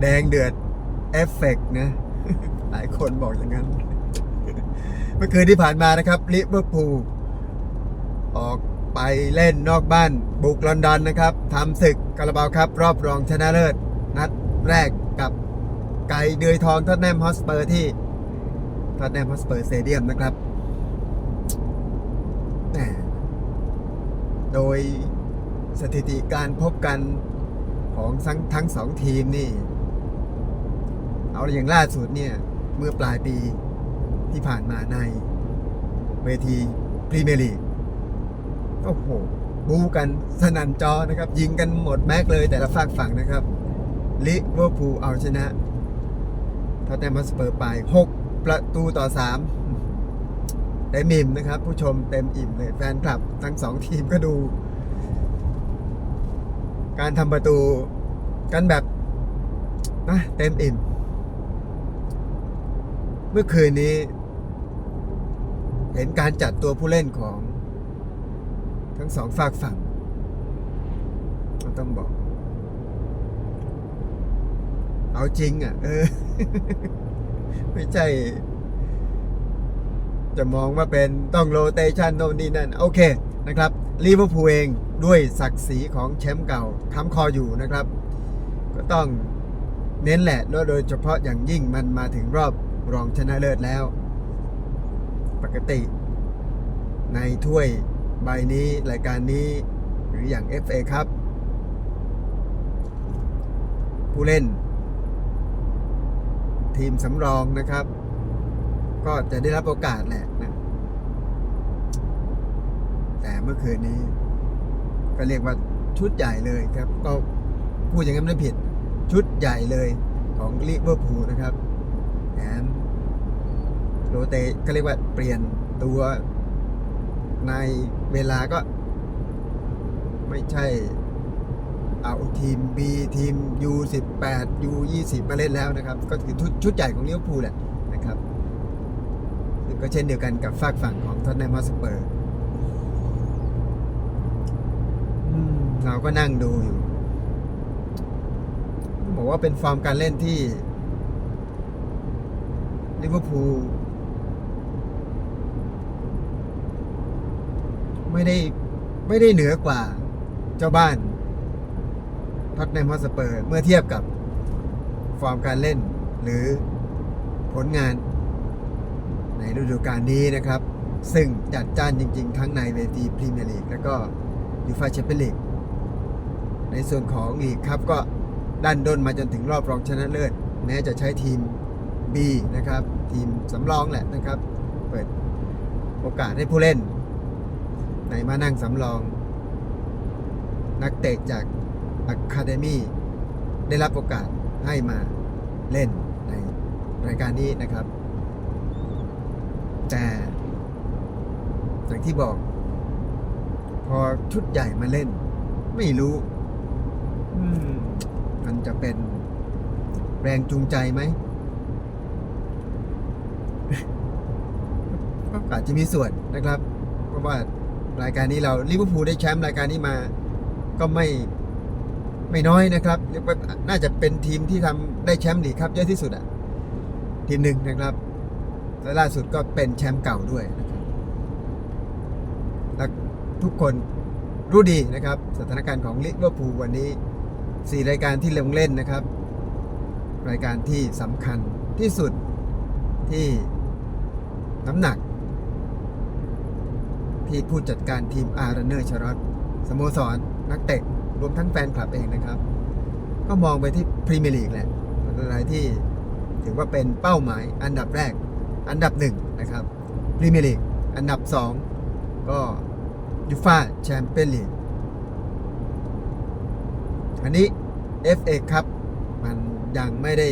แดงเดือดเอฟเฟกต์นะ หลายคนบอกอย่างนั้น เมื่อคืนที่ผ่านมานะครับลิเวอร์พูลออกไปเล่นนอกบ้านบุกลอนดอนนะครับทำศึกคาราบาวครับรอบรองชนะเลิศ นัดแรกกับไก่เดือยทองทอตแนมฮอสเปอร์ที่ทอตแนมฮอสเปอร์สเตเดียมนะครับ โดยสถิติการพบกันของทั้งทั้งสองทีมนี่ เอาอย่างล่าสุดเนี่ย เมื่อปลายปีที่ผ่านมาในเวทีพรีเมียร์ลีกโอ้โห บูกันสนั่นจอนะครับ ยิงกันหมดแม็กเลยแต่ละฝากฝั่งนะครับลิเวอร์พูลเอาชนะทอตแนมฮอสเปอร์ไป 6 ประตูต่อ 3 เต็มอิ่มนะครับ ผู้ชมเต็มอิ่มเลยแฟนคลับทั้งสองทีมก็ดู การทำประตูกันแบบนะเต็มอิ่ม มื่อคืนนี้ เห็นการจัดตัวผู้เล่นของ ทั้งสองฝากฝั่งก็ต้องบอก เอาจริงอะ เออ ไม่ใช่ จะมองว่าเป็นต้องโรเตชันโน่นนี่นั่น โอเคนะครับลิเวอร์พูลเองด้วยศักดิ์ศรีของแชมป์เก่าค้ำคออยู่นะครับ ก็ต้องเน้นแหละแล้วโดยเฉพาะอย่างยิ่งมันมาถึงรอบ รองชนะเลิศแล้ว ปกติ ในถ้วยใบนี้รายการนี้หรืออย่าง FA ครับ ผู้เล่น ทีมสำรองนะครับ ก็จะได้รับโอกาสแหละนะแต่เมื่อคืนนี้ ก็เรียกว่าชุดใหญ่เลยครับ ก็พูดอย่างนั้นไม่ผิดชุดใหญ่เลยของลิเวอร์พูลนะครับ แถมโรเตก็เรียกว่าเปลี่ยนตัวในเวลาก็ ไม่ใช่ เอาทีม B ทีม U18 U20 มาเล่นแล้วนะครับ ก็คือชุดชุดใหญ่ของลิเวอร์พูลแหละนะครับก็เช่นเดียวกันกับฝากฝั่งของท็อตแนมฮอสเปอร์เราก็นั่งดูอยู่บอกว่าเป็นฟอร์มการเล่นที่ ลิเวอร์พูลไม่ได้ไม่ได้เหนือกว่าเจ้าบ้านท็อตแนมฮอสเปอร์ เมื่อเทียบกับฟอร์มการเล่น หรือผลงานในฤดูกาลนี้นะครับ ซึ่งจัดจ้านจริง ๆ ทั้งในเวทีพรีเมียร์ลีกและก็ยูฟาแชมเปี้ยนลีกในส่วนของลีกครับก็ดันด้นมาจนถึงรอบรองชนะเลิศ แม้จะใช้ทีม B นะครับ ทีมสำรองแหละนะครับ เปิดโอกาสให้ผู้เล่นในมานั่งสำรอง นักเตะจากอะคาเดมีได้รับโอกาสให้มาเล่นในรายการนี้นะครับ แต่อย่างที่บอก พอชุดใหญ่มาเล่น ไม่รู้อืมมันจะเป็นแรงจูงใจไหม ก็อาจจะมีส่วนนะครับ เพราะว่ารายการนี้เราลิเวอร์พูลได้แชมป์รายการนี้มา ก็ไม่ไม่น้อยนะครับน่าจะเป็นทีมที่ทำได้แชมป์ลีกครับเยอะที่สุดอะทีมหนึ่งนะครับและล่าสุดก็เป็นแชมป์เก่าด้วยนะครับและทุกคนรู้ดีนะครับ สถานการณ์ของลิเวอร์พูลวันนี้ 4 รายการที่ลงเล่นนะครับ รายการที่สำคัญที่สุดที่น้ำหนัก ที่ผู้จัดการทีมอาร์เนอร์ชรอตสโมสร นักเตะรวมทั้งแฟนคลับเองนะครับ ก็มองไปที่พรีเมียร์ลีกแหละอะไรที่ถือว่าเป็นเป้าหมายอันดับแรก อันดับหนึ่งนะครับพรีเมียร์ลีกอันดับสองก็ยูฟาแชมเปี้ยนลีกอันนี้ FA ครับมันยังไม่ได้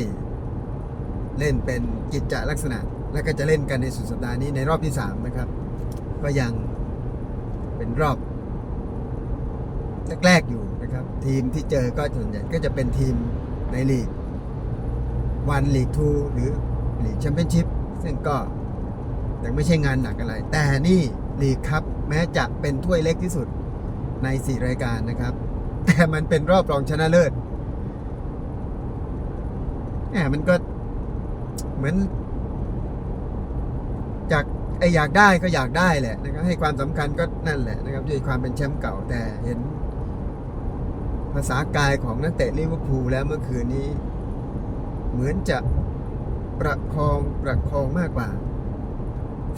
เล่นเป็นกิจจลักษณะ และก็จะเล่นกันในสุดสัปดาห์นี้ในรอบที่ 3 นะครับ ก็ยัง เป็นรอบแรกๆอยู่นะครับ ทีมที่เจอก็ส่วนใหญ่ก็จะเป็นทีมในลีกวันลีกทูหรือลีกแชมเปี้ยนชิพซึ่งก็ยังไม่ใช่งานหนักอะไร แต่นี่ลีกครับ แม้จะเป็นถ้วยเล็กที่สุดใน 4 รายการนะครับ แต่มันเป็นรอบรองชนะเลิศแหมมันก็เหมือนจาก ไออยากได้ก็อยากได้แหละนะครับให้ความสำคัญก็นั่นแหละนะครับด้วยความเป็นแชมป์เก่าแต่เห็น ภาษากายของนักเตะลิเวอร์พูลแล้วเมื่อคืนนี้ เหมือนจะประคองประคองมากกว่า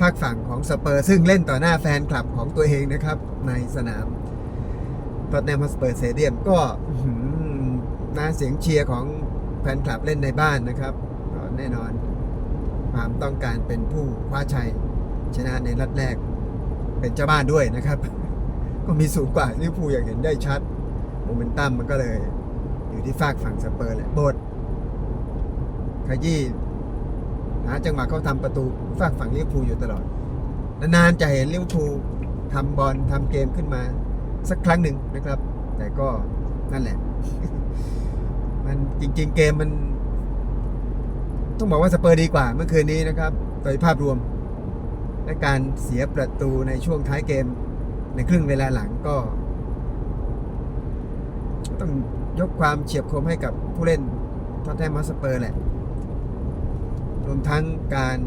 ฝากฝั่งของสเปอร์ซึ่งเล่นต่อหน้าแฟนคลับของตัวเองนะครับ ในสนามตอตแนมฮอสเปอร์เซเดียมก็อื้อหือนาเสียงเชียร์ของแฟนคลับเล่นในบ้านนะครับแน่นอนความต้องการเป็นผู้คว้าชัย ชนะในนัดแรก เป็นเจ้าบ้านด้วยนะครับ ก็มีสูงกว่าลิเวอร์พูลอย่างเห็นได้ชัดโมเมนตัมมันก็เลย อยู่ที่ฝากฝั่งสเปอร์แหละโบดขยี้หาจังหวะเขาทำประตูฝากฝั่งลิเวอร์พูลอยู่ตลอดนานๆจะเห็นลิเวอร์พูลทำบอลทำเกมขึ้นมา สักครั้งหนึ่งนะครับ แต่ก็นั่นแหละ มันจริง ๆ เกมมัน ต้องบอกว่าสเปอร์ดีกว่าเมื่อคืนนี้นะครับ โดยภาพรวม และการเสียประตูในช่วงท้ายเกมในครึ่งเวลาหลังก็ ต้องยกความเฉียบคมให้กับผู้เล่นทอตแทมฮอสเปอร์แหละ รวมทั้งการ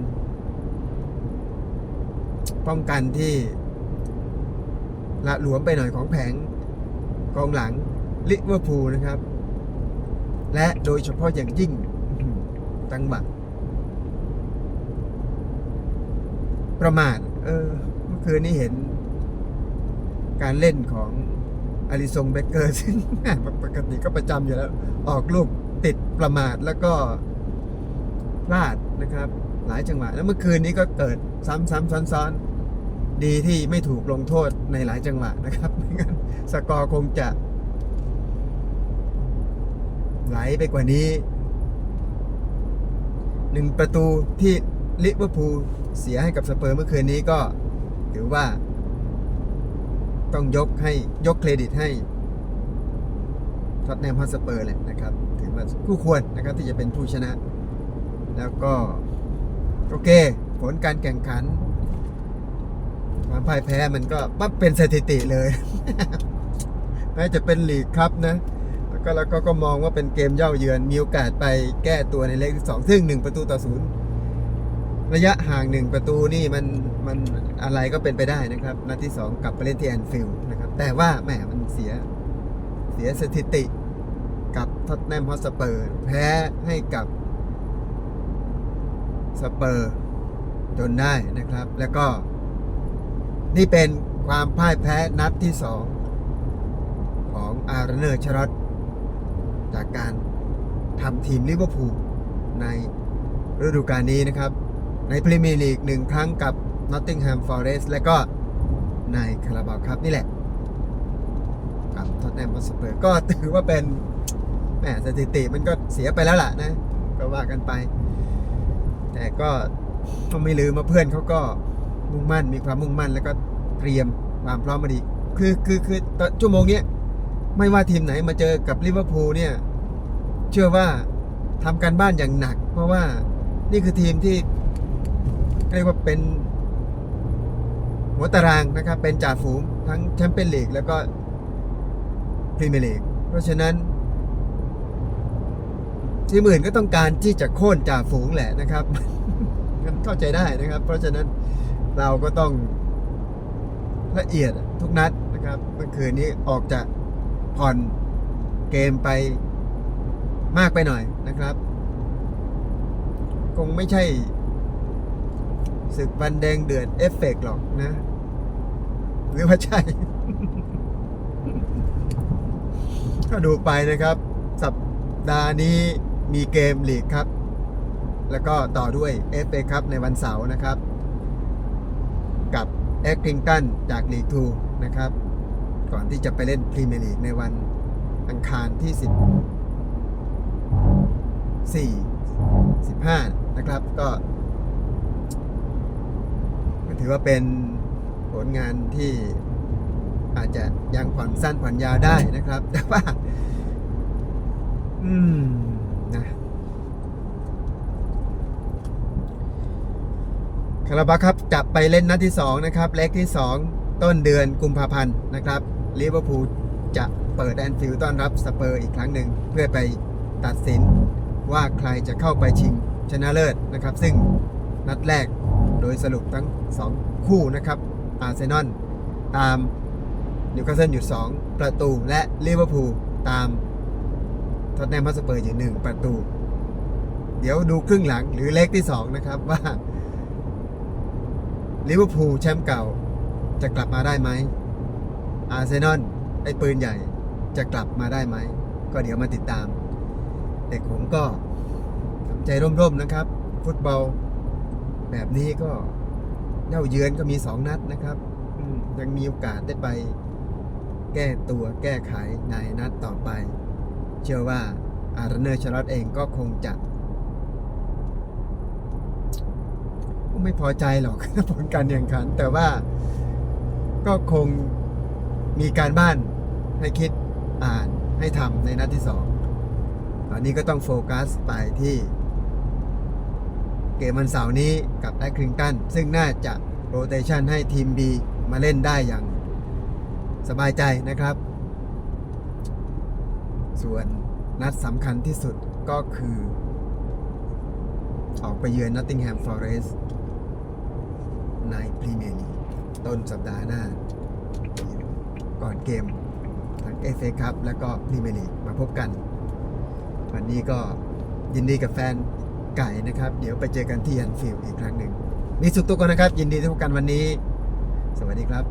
ป้องกันที่ละหลวมไปหน่อยของแผงกองหลังลิเวอร์พูลนะครับ และโดยเฉพาะอย่างยิ่งอื้อหือจังหวะ ประมาท เออเมื่อคืนนี้เห็น การเล่นของอาริซงเบเกอร์ซึ่งปกติก็ประจำอยู่แล้ว ออกลูกติดประมาทแล้วก็พลาดนะครับ หลายจังหวะ แล้วเมื่อคืนนี้ก็เกิดซ้ำซ้ำซ้อนซ้อนๆ ดีที่ไม่ถูกลงโทษในหลายจังหวะนะครับไม่งั้นสกอร์คงจะ ไหลไปกว่านี้หนึ่งประตูที่ ลิเวอร์พูลเสียให้กับสเปอร์เมื่อคืนนี้ก็ถือว่า ต้องยกให้ยกเครดิตให้ท็อตแนมฮอตสเปอร์แหละนะครับ ถือว่าคู่ควรนะครับที่จะเป็นผู้ชนะ แล้วก็ โอเค ผลการแข่งขันความพ่ายแพ้มันก็ปั๊บเป็นสถิติเลยแม้จะเป็นลีกครับนะ แล้วก็แล้วก็ก็มองว่าเป็นเกมเย่าเยือนมีโอกาสไปแก้ตัวในเลขที่สองซึ่งหนึ่งประตูต่อศูนย์ ระยะห่างหนึ่งประตูนี่มันมันอะไรก็เป็นไปได้นะครับ นัดที่สองกลับไปเล่นที่แอนฟิลด์นะครับ แต่ว่าแหมมันเสียเสียสถิติกับท็อตแนมฮอสเปอร์แพ้ให้กับสเปอร์จนได้นะครับ แล้วก็ นี่เป็นความพ่ายแพ้นัดที่สองของอาร์เนอร์ชรอตจากการทำทีมลิเวอร์พูลในฤดูกาลนี้นะครับ ในพรีเมียร์ลีกหนึ่งครั้งกับนอตติงแฮมฟอเรสต์และก็ในคาราบาวครับนี่แหละ กับท็อตแนมฮอตสเปอร์ก็ถือว่าเป็นแหมสถิติมันก็เสียไปแล้วล่ะนะ ก็ว่ากันไป แต่ก็ก็ไม่ลืมว่าเพื่อนเขาก็มุ่งมั่นมีความมุ่งมั่น แล้วก็เตรียมความพร้อมมาดี คือคือคือตอชั่วโมงเนี้ยไม่ว่าทีมไหนมาเจอกับลิเวอร์พูลเนี่ย เชื่อว่าทำการบ้านอย่างหนัก เพราะว่านี่คือทีมที่ เรียกว่าเป็นหัวตารางนะครับ เป็นจ่าฝูงทั้งแชมเปี้ยนลีกแล้วก็พรีเมียร์ลีกเพราะฉะนั้นทีมอื่นก็ต้องการที่จะโค่นจ่าฝูงแหละนะครับมันเข้าใจได้นะครับ เพราะฉะนั้นเราก็ต้องละเอียดทุกนัดนะครับเมื่อคืนนี้ออกจากผ่อนเกมไปมากไปหน่อยนะครับ คงไม่ใช่ ศึกวันแดงเดือดเอฟเฟกต์หรอกนะ หรือว่าใช่ ก็ดูไปนะครับ สัปดาห์นี้มีเกมลีกครับ แล้วก็ต่อด้วย FA ครับในวันเสาร์นะครับ กับแอคทิงตันจากลีก2นะครับ ก่อนที่จะไปเล่นพรีเมียร์ลีกในวันอังคารที่14 15 นะครับ ก็ ถือว่าเป็นผลงานที่อาจจะยังผ่อนสั้นผ่อนยาวได้นะครับ แต่ว่า อืมนะคาราบาครับจะไปเล่นนัดที่ 2 นะครับเล็กที่ 2 ต้นเดือนกุมภาพันธ์นะครับลิเวอร์พูลจะเปิดแอนฟิลด์ต้อนรับสเปอร์อีกครั้งหนึ่ง เพื่อไปตัดสินว่าใครจะเข้าไปชิงชนะเลิศนะครับ ซึ่งนัดแรก โดยสรุปทั้ง 2 คู่นะครับ อาร์เซนอลตามนิวคาสเซิลอยู่ 2 ประตูและลิเวอร์พูลตามท็อตแนมฮอตสเปอร์อยู่ 1 ประตู เดี๋ยวดูครึ่งหลังหรือเลขที่ 2 นะครับว่าลิเวอร์พูลแชมป์เก่าจะกลับมาได้ไหมอาร์เซนอลไอ้ปืนใหญ่จะกลับมาได้ไหม ก็เดี๋ยวมาติดตาม แต่ผมก็ทำใจร่มๆนะครับ ฟุตบอล แบบนี้ก็เย่าเยือนก็มีสองนัดนะครับยังมีโอกาสได้ไป แก้ตัวแก้ไขในนัดต่อไป เชื่อว่าอาร์เนอร์ชาร์ลอตเองก็คงจะไม่พอใจหรอกผลการแข่งขัน แต่ว่าก็คงมีการบ้านให้คิดอ่านให้ทำในนัดที่สองอันนี้ก็ต้องโฟกัสไปที่ เกมวันเสาร์นี้กับแอคคริงตันซึ่งน่าจะโรเตชันให้ทีม B มาเล่นได้อย่างสบายใจนะครับ ส่วนนัดสำคัญที่สุดก็คือ ออกไปเยือนนอตติงแฮมฟอเรสต์ในพรีเมียร์ลีกต้นสัปดาห์หน้า ก่อนเกมทั้งเอฟเอคัพและก็พรีเมียร์ลีกมาพบกัน วันนี้ก็ยินดีกับแฟน ไก่นะครับ เดี๋ยวไปเจอกันที่ยันฟิลอีกครั้งหนึ่งมีสุขทุกคนนะครับ ยินดีที่พบกันวันนี้ สวัสดีครับ